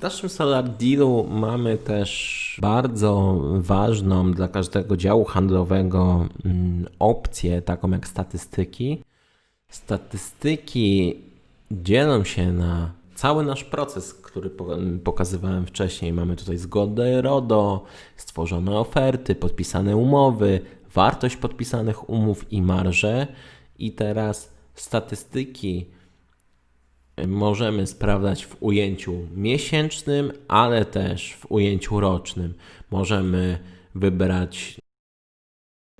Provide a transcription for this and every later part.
W naszym Solar Dealu mamy też bardzo ważną dla każdego działu handlowego mm, opcję, taką jak statystyki. Statystyki dzielą się na cały nasz proces, który po- pokazywałem wcześniej. Mamy tutaj zgodę RODO, stworzone oferty, podpisane umowy, wartość podpisanych umów i marże. I teraz statystyki możemy sprawdzać w ujęciu miesięcznym, ale też w ujęciu rocznym. Możemy wybrać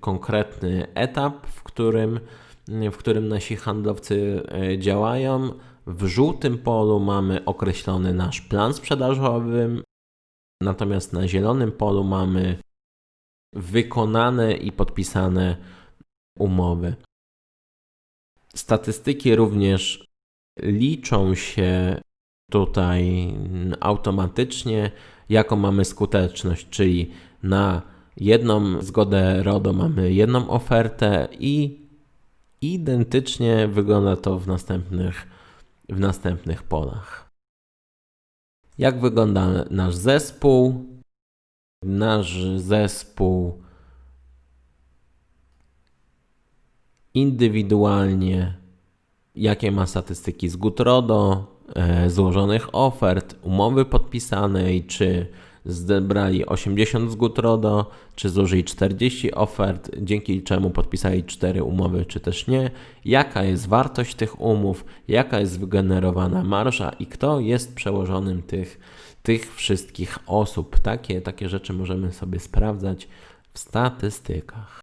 konkretny etap, w którym, w którym nasi handlowcy e, działają. W żółtym polu mamy określony nasz plan sprzedażowy, natomiast na zielonym polu mamy wykonane i podpisane umowy. Statystyki również liczą się tutaj automatycznie, jaką mamy skuteczność, czyli na jedną zgodę RODO mamy jedną ofertę i identycznie wygląda to w następnych, w następnych polach. Jak wygląda nasz zespół? Nasz zespół indywidualnie jakie ma statystyki z Gutrodo, e, złożonych ofert, umowy podpisanej, czy zebrali 80 z Gutrodo, czy złożyli 40 ofert, dzięki czemu podpisali 4 umowy, czy też nie, jaka jest wartość tych umów, jaka jest wygenerowana marża i kto jest przełożonym tych, tych wszystkich osób. Takie, takie rzeczy możemy sobie sprawdzać w statystykach.